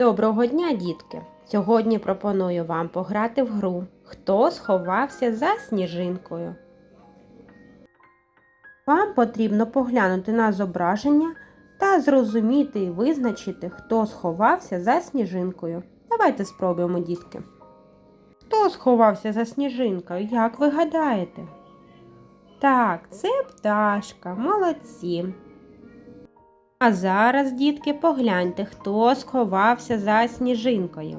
Доброго дня, дітки! Сьогодні пропоную вам пограти в гру Хто сховався за сніжинкою. Вам потрібно поглянути на зображення та зрозуміти і визначити, хто сховався за сніжинкою. Давайте спробуємо, дітки. Хто сховався за сніжинкою, як ви гадаєте? Так, це пташка, молодці. А зараз, дітки, погляньте, хто сховався за сніжинкою.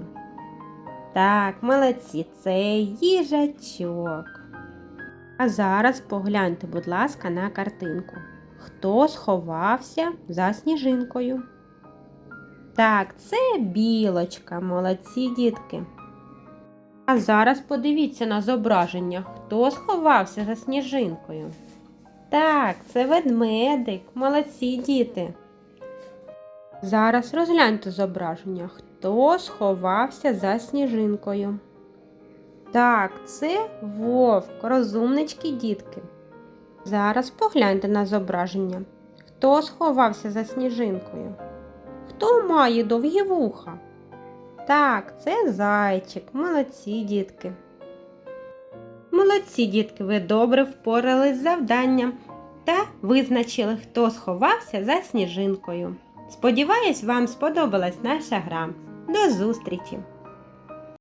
Так, молодці, це їжачок. А зараз погляньте, будь ласка, на картинку. Хто сховався за сніжинкою? Так, це білочка, молодці дітки. А зараз подивіться на зображення, хто сховався за сніжинкою. Так, це ведмедик, молодці діти. Зараз розгляньте зображення, хто сховався за сніжинкою. Так, це вовк, розумнички дітки. Зараз погляньте на зображення. Хто сховався за сніжинкою? Хто має довгі вуха? Так, це зайчик, молодці дітки. Молодці дітки, ви добре впорались з завданням та визначили, хто сховався за сніжинкою. Сподіваюсь, вам сподобалась наша гра. До зустрічі!